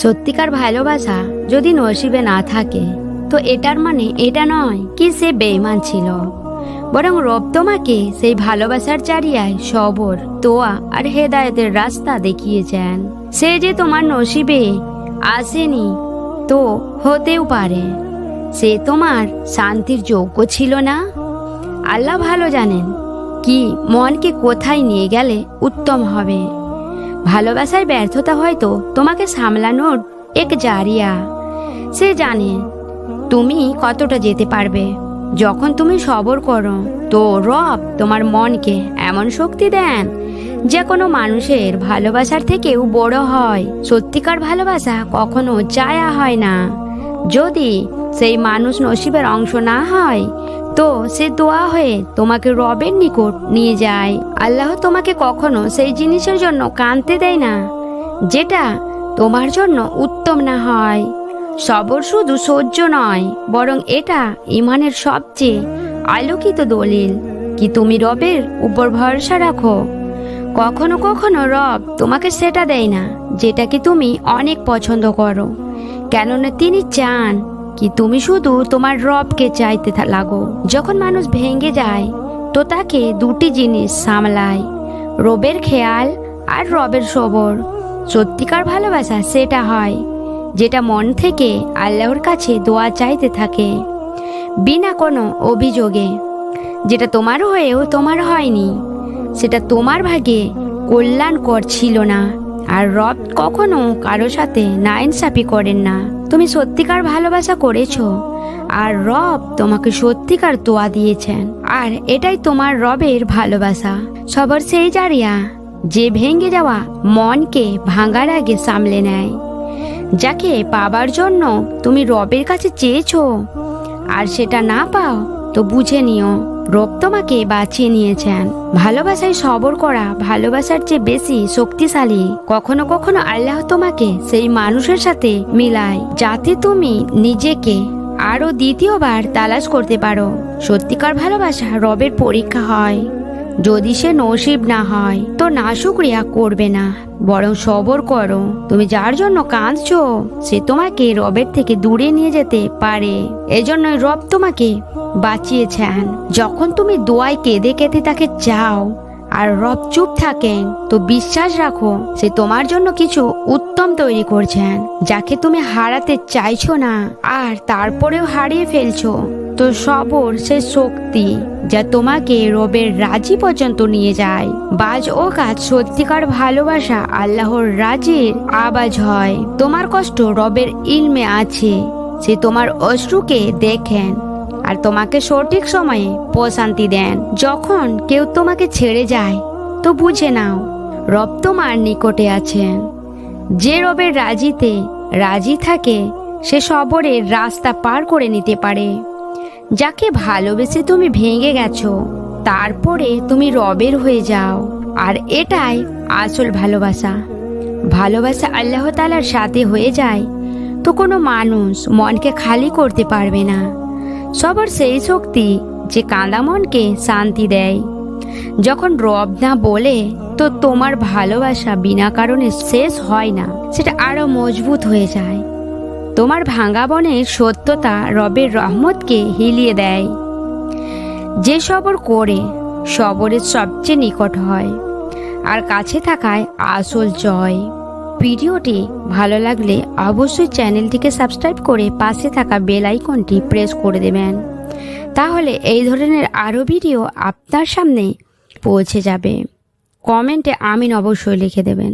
সত্যিকার ভালোবাসা যদি নসিবে না থাকে, তো এটার মানে এটা নয় কি সে বেইমান ছিল। বরং রব তোমাকে সেই ভালোবাসার চারিয়ায় সবর, তোয়া আর হেদায়তের রাস্তা দেখিয়েছেন। সে যে তোমার নসিবে আসেনি, তো হতেও পারে। সে তোমার শান্তির যোগ্য ছিল না? আল্লাহ ভালো জানেন, কি মনকে কোথায় নিয়ে গেলে উত্তম হবে। ভালোবাসায় ব্যর্থতা হয়তো তোমাকে সামলানোর এক জারিয়া। সে জানে তুমি কতটা যেতে পারবে। যখন তুমি সবর করো, তো রব তোমার মনকে এমন শক্তি দেন যে কোনো মানুষের ভালোবাসার থেকেও বড় হয়। সত্যিকার ভালোবাসা কখনো চায়া হয় না। যদি সেই মানুষ নসিবের অংশ না হয় তো সে দোয়া হয়ে তোমাকে রবের নিকট নিয়ে যায়। আল্লাহ তোমাকে কখনো সেই জিনিসের জন্য কানতে দেয় না, যেটা তোমার জন্য উত্তম না হয়। সবর শুধু সহ্য নয়, বরং এটা ইমানের সবচেয়ে আলোকিত দলিল, কি তুমি রবের উপর ভরসা রাখো। কখনো কখনো রব তোমাকে সেটা দেয় না, যেটা কি তুমি অনেক পছন্দ করো, কেননা তিনি চান কি তুমি শুধু তোমার রবকে চাইতে লাগো। যখন মানুষ ভেঙে যায়, তো তাকে দুটি জিনিস সামলায়, রবের খেয়াল আর রবের সবর। সত্যিকার ভালোবাসা সেটা হয়, যেটা মন থেকে আল্লাহর কাছে দোয়া চাইতে থাকে, বিনা কোনো অভিযোগে। যেটা তোমার হয়েও তোমার হয়নি, সেটা তোমার ভাগে কল্যাণকর ছিল না, আর রব কখনো কারও সাথে নাইনসাফি করেন না। তুমি সত্যিকার ভালোবাসা করেছ। আর রব তোমাকে সত্যিকার তোয়া দিয়েছেন। আর এটাই তোমার রবের ভালোবাসা। সবার সেই জারিয়া, যে ভেঙে যাওয়া মনকে ভাঙার আগে সামলে নেয়। যাকে পাবার জন্য তুমি রবের কাছে চেয়েছো, আর সেটা না পাও তো বুঝে নিও। রব তোমাকে বাঁচিয়ে নিয়েছেন। ভালোবাসায় সবর করা, ভালোবাসার চেয়ে বেশি শক্তিশালী। কখনো কখনো আল্লাহ তোমাকে সেই মানুষের সাথে মিলায়, যাতে তুমি নিজেকে আরও দ্বিতীয়বার তালাশ করতে পারো। সত্যিকার ভালোবাসা রবের পরীক্ষা হয়। যদি সে নসিব না হয়, তো না শুক্রিয়া করবে না। বরং সবর করো। তুমি যার জন্য কাঁদছো, সে তোমাকে রবের থেকে দূরে নিয়ে যেতে পারে। এজন্যই রব তোমাকে বাঁচিয়েছেন যখন তুমি দোয়ায় কেঁদে কেঁদে তাকে চাও আর রব চুপ থাকেন, তো বিশ্বাস রাখো সে তোমার জন্য কিছু উত্তম তৈরি করছেন যাকে তুমি হারাতে চাইছো না আর তারপরেও হারিয়ে ফেলছো। তো সবর সে শক্তি যা তোমাকে রবের রাজি পর্যন্ত নিয়ে যায়। বাজ ও কাজ সত্যিকার ভালোবাসা আল্লাহর রাজির আবাজ হয়। তোমার কষ্ট রবের ইলমে আছে। সে তোমার অশ্রুকে দেখেন। আর তোমাকে সঠিক সময়ে প্রশান্তি দেন। যখন কেউ তোমাকে ছেড়ে যায়, তো বুঝে নাও, রব তোমার নিকটে আছেন। যে রবের রাজিতে রাজি থাকে, সে সবরের রাস্তা পার করে নিতে পারে। যাকে ভালোবেসে তুমি ভেঙে গেছো, তারপরে তুমি রবের হয়ে যাও। আর এটাই আসল ভালোবাসা। ভালোবাসা আল্লাহ তালার সাথে হয়ে যায়, তো কোনো মানুষ মনকে খালি করতে পারবে না। সবার সেই শক্তি যে কাঁদা মনকে শান্তি দেয়। যখন রব না বলে, তো তোমার ভালোবাসা বিনা কারণে শেষ হয় না, সেটা আরও মজবুত হয়ে যায়। তোমার ভাঙা বনের সত্যতা রবের রহমতকে হিলিয়ে দেয়। যে সবর করে, সবরের সবচেয়ে নিকট হয়, আর কাছে থাকায় আসল জয়। ভিডিওটি ভালো লাগলে অবশ্যই চ্যানেলটিকে সাবস্ক্রাইব করে পাশে থাকা বেল আইকনটি প্রেস করে দেবেন। তাহলে এই ধরনের আরও ভিডিও আপনার সামনে পৌঁছে যাবে। কমেন্টে আমিন অবশ্যই লিখে দেবেন।